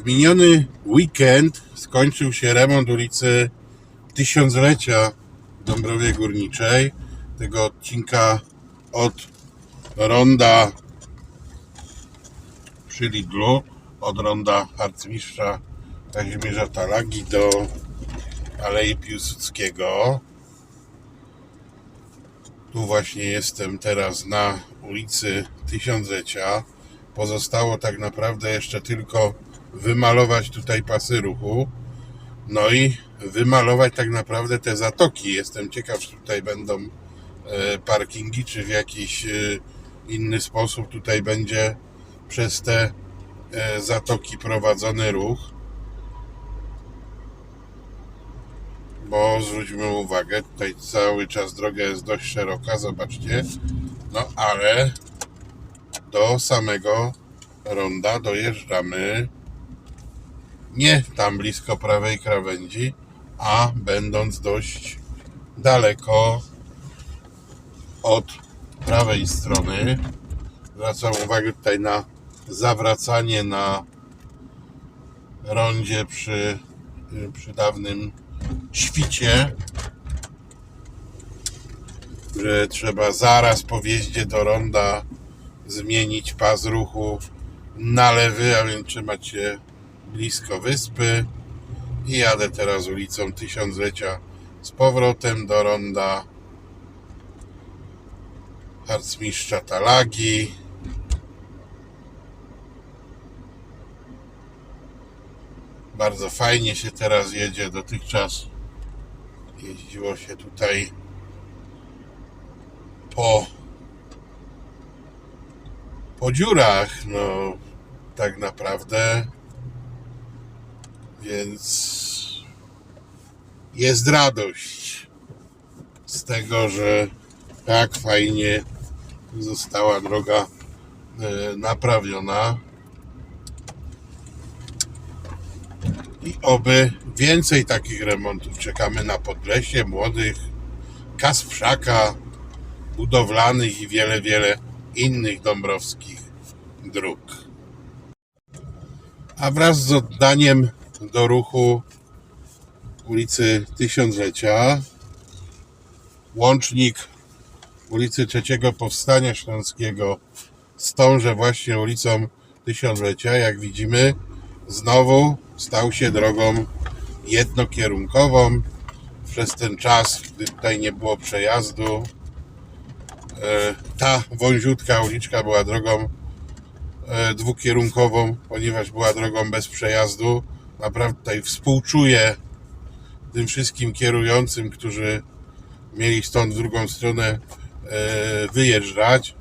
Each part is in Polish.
W miniony weekend skończył się remont ulicy Tysiąclecia w Dąbrowie Górniczej. Tego odcinka od ronda przy Lidlu, od ronda harcmistrza Kazimierza Talagi do Alei Piłsudskiego. Tu właśnie jestem teraz na ulicy Tysiąclecia. Pozostało tak naprawdę jeszcze tylko wymalować tutaj pasy ruchu. No i wymalować tak naprawdę te zatoki. Jestem ciekaw, czy tutaj będą e, parkingi, czy w jakiś e, inny sposób tutaj będzie przez te e, zatoki prowadzony ruch. Bo zwróćmy uwagę, tutaj cały czas droga jest dość szeroka, zobaczcie. No ale do samego ronda dojeżdżamy nie tam blisko prawej krawędzi, a będąc dość daleko od prawej strony. Zwracam uwagę tutaj na zawracanie na rondzie przy, przy dawnym świcie, że trzeba zaraz po wjeździe do ronda zmienić pas ruchu na lewy, a więc trzymać się blisko wyspy. I jadę teraz ulicą Tysiąclecia z powrotem do ronda harcmistrza Talagi. Bardzo fajnie się teraz jedzie. Dotychczas jeździło się tutaj po po dziurach, no tak naprawdę. Więc jest radość z tego, że tak fajnie została droga e, naprawiona. I oby więcej takich remontów. Czekamy na Podlesie młodych, Kasprzaka, budowlanych i wiele, wiele innych dąbrowskich dróg. A wraz z oddaniem do ruchu ulicy Tysiąclecia łącznik ulicy Trzeciego Powstania Śląskiego z tąże właśnie ulicą Tysiąclecia, jak widzimy, znowu stał się drogą jednokierunkową. Przez ten czas, gdy tutaj nie było przejazdu, e, ta wąziutka uliczka była drogą e, dwukierunkową, ponieważ była drogą bez przejazdu. Naprawdę tutaj współczuję tym wszystkim kierującym, którzy mieli stąd w drugą stronę e, wyjeżdżać,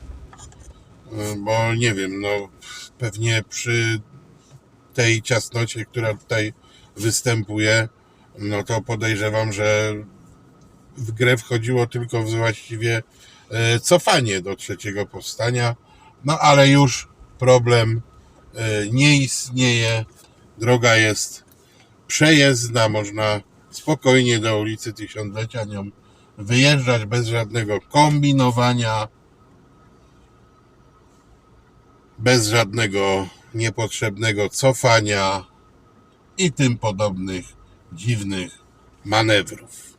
E, bo nie wiem, no pewnie przy tej ciasnocie, która tutaj występuje, no to podejrzewam, że w grę wchodziło tylko właściwie e, cofanie do trzeciego powstania, no ale już problem nie istnieje. Droga jest przejezdna, można spokojnie do ulicy Tysiąclecia nią wyjeżdżać bez żadnego kombinowania, bez żadnego niepotrzebnego cofania i tym podobnych dziwnych manewrów.